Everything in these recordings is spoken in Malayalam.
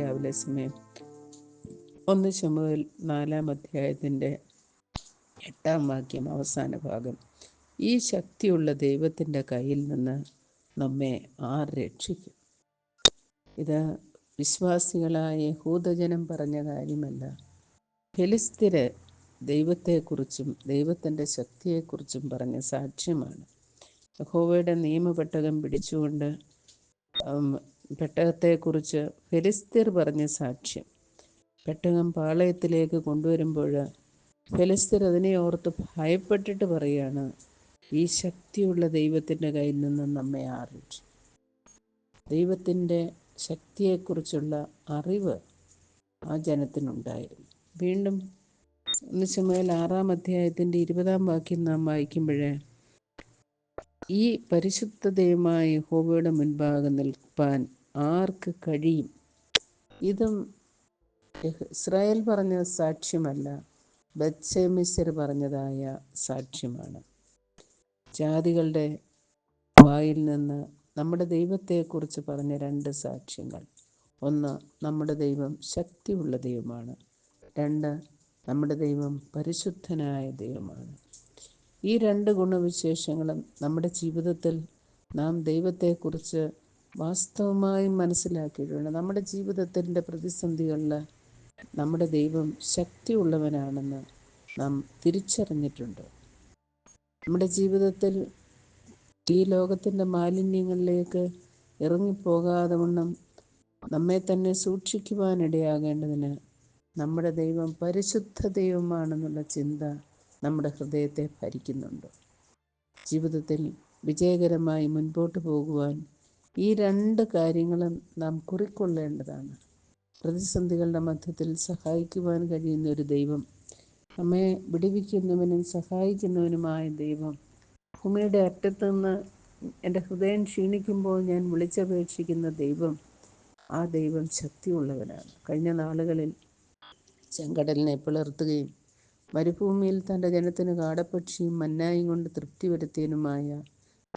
അതേസമയം ഒന്ന് ചുമതൽ നാലാം അധ്യായത്തിന്റെ എട്ടാം വാക്യം അവസാന ഭാഗം. ഈ ശക്തിയുള്ള ദൈവത്തിന്റെ കയ്യിൽ നിന്ന് നമ്മെ ആർ രക്ഷിക്കും? ഇത് വിശ്വാസികളായ യഹൂദജനം പറഞ്ഞ കാര്യമല്ല. ഫെലിസ്തീര് ദൈവത്തെക്കുറിച്ചും ദൈവത്തിന്റെ ശക്തിയെക്കുറിച്ചും പറഞ്ഞ സാക്ഷ്യമാണ്. യഹോവയുടെ നിയമപെട്ടകം പിടിച്ചുകൊണ്ട് പെട്ടകത്തെക്കുറിച്ച് ഫെലിസ്തീർ പറഞ്ഞ സാക്ഷ്യം. പെട്ടകം പാളയത്തിലേക്ക് കൊണ്ടുവരുമ്പോൾ ഫെലിസ്തീർ അതിനെ ഓർത്ത് ഭയപ്പെട്ടിട്ട് പറയുകയാണ് ഈ ശക്തിയുള്ള ദൈവത്തിന്റെ കയ്യിൽ നിന്ന് നമ്മെ ആറിച്ചു ദൈവത്തിന്റെ ശക്തിയെക്കുറിച്ചുള്ള അറിവ് ആ ജനത്തിനുണ്ടായിരുന്നു. വീണ്ടും ഒന്ന് ശമുവേൽ ആറാം അധ്യായത്തിന്റെ ഇരുപതാം വാക്യം നാം വായിക്കുമ്പോഴേ ഈ പരിശുദ്ധതയുമായി യഹോവയുടെ മുൻപാകെ നിൽപ്പാൻ ആർക്ക് കഴിയും? ഇതും ഇസ്രായേൽ പറഞ്ഞ സാക്ഷ്യമല്ല ബത്സേമിസ്യർ പറഞ്ഞതായ സാക്ഷ്യമാണ്. ജാതികളുടെ വായിൽ നിന്ന് നമ്മുടെ ദൈവത്തെക്കുറിച്ച് പറഞ്ഞ രണ്ട് സാക്ഷ്യങ്ങൾ. ഒന്ന് നമ്മുടെ ദൈവം ശക്തിയുള്ള ദൈവമാണ്. രണ്ട് നമ്മുടെ ദൈവം പരിശുദ്ധനായ ദൈവമാണ്. ഈ രണ്ട് ഗുണവിശേഷങ്ങളും നമ്മുടെ ജീവിതത്തിൽ നാം ദൈവത്തെക്കുറിച്ച് വാസ്തവമായും മനസ്സിലാക്കിയിട്ടുണ്ട്. നമ്മുടെ ജീവിതത്തിന്റെ പ്രതിസന്ധികളിൽ നമ്മുടെ ദൈവം ശക്തിയുള്ളവനാണെന്ന് നാം തിരിച്ചറിഞ്ഞിട്ടുണ്ട്. നമ്മുടെ ജീവിതത്തിൽ ഈ ലോകത്തിന്റെ മാലിന്യങ്ങളിലേക്ക് ഇറങ്ങിപ്പോകാതെ വണ്ണം നമ്മെ തന്നെ സൂക്ഷിക്കുവാനിടയാകേണ്ടതിന് നമ്മുടെ ദൈവം പരിശുദ്ധ ദൈവമാണെന്നുള്ള ചിന്ത നമ്മുടെ ഹൃദയത്തെ ഭരിക്കുന്നുണ്ട്. ജീവിതത്തിൽ വിജയകരമായി മുൻപോട്ട് പോകുവാൻ ഈ രണ്ട് കാര്യങ്ങളും നാം കുറിക്കൊള്ളേണ്ടതാണ്. പ്രതിസന്ധികളുടെ മധ്യത്തിൽ സഹായിക്കുവാൻ കഴിയുന്ന ഒരു ദൈവം നമ്മെ വിടുവിക്കുന്നവനും സഹായിക്കുന്നവനുമായ ദൈവം. ഭൂമിയുടെ അറ്റത്ത് നിന്ന് എന്റെ ഹൃദയം ക്ഷീണിക്കുമ്പോൾ ഞാൻ വിളിച്ചപേക്ഷിക്കുന്ന ദൈവം ആ ദൈവം ശക്തിയുള്ളവനാണ്. കഴിഞ്ഞ നാളുകളിൽ ചെങ്കടലിനെ പിളർത്തുകയും മരുഭൂമിയിൽ തന്റെ ജനത്തിന് കാടപ്പക്ഷിയും മന്നായും കൊണ്ട് തൃപ്തി വരുത്തിയനുമായ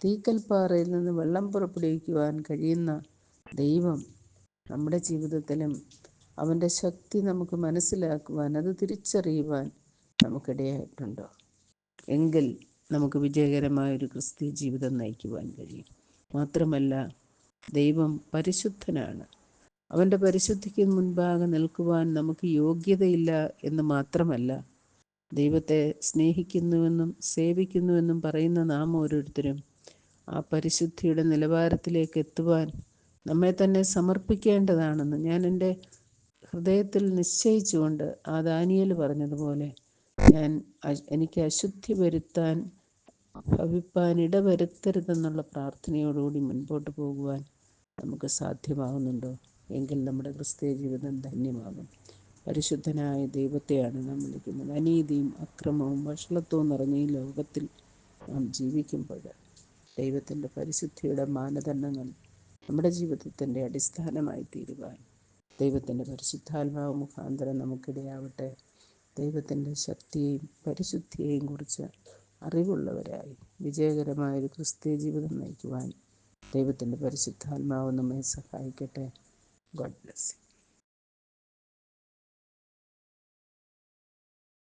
തീക്കൽപ്പാറയിൽ നിന്ന് വെള്ളം പുറപ്പെടുവിക്കുവാൻ കഴിയുന്ന ദൈവം നമ്മുടെ ജീവിതത്തിലും അവന്റെ ശക്തി നമുക്ക് മനസ്സിലാക്കുവാൻ അത് തിരിച്ചറിയുവാൻ നമുക്കിടയായിട്ടുണ്ടോ. എങ്കിൽ നമുക്ക് വിജയകരമായ ഒരു ക്രിസ്തീയ ജീവിതം നയിക്കുവാൻ കഴിയും. മാത്രമല്ല ദൈവം പരിശുദ്ധനാണ്. അവന്റെ പരിശുദ്ധിക്ക് മുൻപാകെ നിൽക്കുവാൻ നമുക്ക് യോഗ്യതയില്ല എന്ന് മാത്രമല്ല ദൈവത്തെ സ്നേഹിക്കുന്നുവെന്നും സേവിക്കുന്നുവെന്നും പറയുന്ന നാം ഓരോരുത്തരും ആ പരിശുദ്ധിയുടെ നിലവാരത്തിലേക്ക് എത്തുവാൻ നമ്മെ തന്നെ സമർപ്പിക്കേണ്ടതാണെന്ന് ഞാൻ എന്റെ ഹൃദയത്തിൽ നിശ്ചയിച്ചുകൊണ്ട് ആ ദാനിയൽ പറഞ്ഞതുപോലെ ഞാൻ എനിക്ക് അശുദ്ധി വരുത്താൻ ഭവിപ്പാൻ ഇടവരുത്തരുതെന്നുള്ള പ്രാർത്ഥനയോടുകൂടി മുൻപോട്ട് പോകുവാൻ നമുക്ക് സാധ്യമാകുന്നുണ്ടോ എങ്കിൽ നമ്മുടെ ക്രിസ്തീയ ജീവിതം ധന്യമാകും. പരിശുദ്ധനായ ദൈവത്തെയാണ് നാം വിളിക്കുന്നത്. അനീതിയും അക്രമവും വഷളത്വവും നിറഞ്ഞ ഈ ലോകത്തിൽ നാം ജീവിക്കുമ്പോൾ ദൈവത്തിന്റെ പരിശുദ്ധിയുടെ മാനദണ്ഡങ്ങൾ നമ്മുടെ ജീവിതത്തിന്റെ അടിസ്ഥാനമായി തീരുവാൻ ദൈവത്തിന്റെ പരിശുദ്ധാത്മാവ് മുഖാന്തരം നമുക്കിടയാവട്ടെ. ദൈവത്തിന്റെ ശക്തിയെയും പരിശുദ്ധിയെയും കുറിച്ച് അറിവുള്ളവരായി വിജയകരമായൊരു ക്രിസ്തീയ ജീവിതം നയിക്കുവാൻ ദൈവത്തിന്റെ പരിശുദ്ധാത്മാവ് നമ്മെ സഹായിക്കട്ടെ. God bless